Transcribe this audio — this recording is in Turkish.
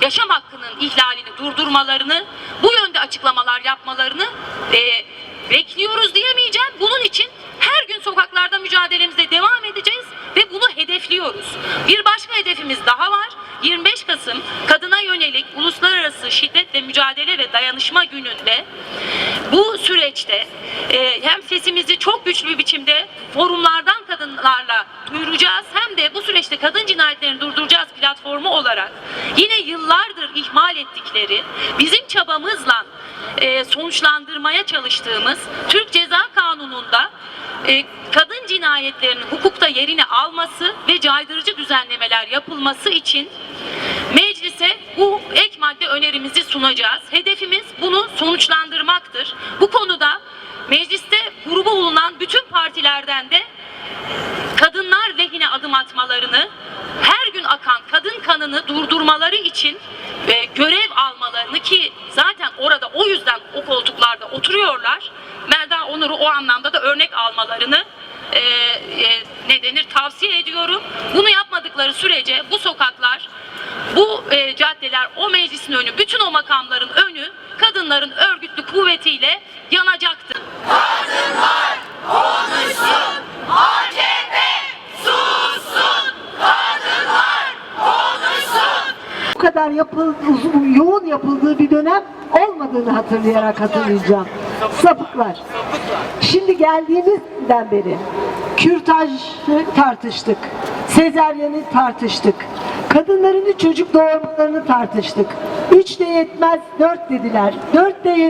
yaşam hakkının ihlalini durdurmalarını, bu yönde açıklamalar yapmalarını e, bekliyoruz diyemeyeceğim. Bunun için her gün sokaklarda mücadelemize devam edeceğiz ve bunu hedefliyoruz. Bir başka hedefimiz daha var. 25 Kasım kadına yönelik uluslararası şiddetle mücadele ve dayanışma gününde bu süreçte e, hem sesimizi çok güçlü bir biçimde forumlardan kadınlarla duyuracağız hem de bu süreçte kadın olarak yine yıllardır ihmal ettikleri bizim çabamızla e, sonuçlandırmaya çalıştığımız Türk Ceza Kanunu'nda e, kadın cinayetlerinin hukukta yerini alması ve caydırıcı düzenlemeler yapılması için meclise bu ek madde önerimizi sunacağız. Hedefimiz bunu sonuçlandırmaktır. Bu konuda mecliste grubu bulunan bütün partilerden de kadınlar lehine adım atmalarını, her gün akan kadın kanını durdurmaları için e, görev almalarını ki zaten orada o yüzden o koltuklarda oturuyorlar. Melda Onur'u anlamda da örnek almalarını e, e, ne denir tavsiye ediyorum. Bunu yapmadıkları sürece bu sokaklar, bu e, caddeler, o meclisin önü, bütün o makamların önü kadınların örgütlü kadar yapıl, uzun, yoğun yapıldığı bir dönem olmadığını hatırlayarak hatırlayacağım. Sapıklar. Şimdi geldiğimizden beri kürtajı tartıştık. Sezeryeni tartıştık. Kadınların çocuk doğurmalarını tartıştık. Üç de yetmez, dört dediler. Dört de yetmez.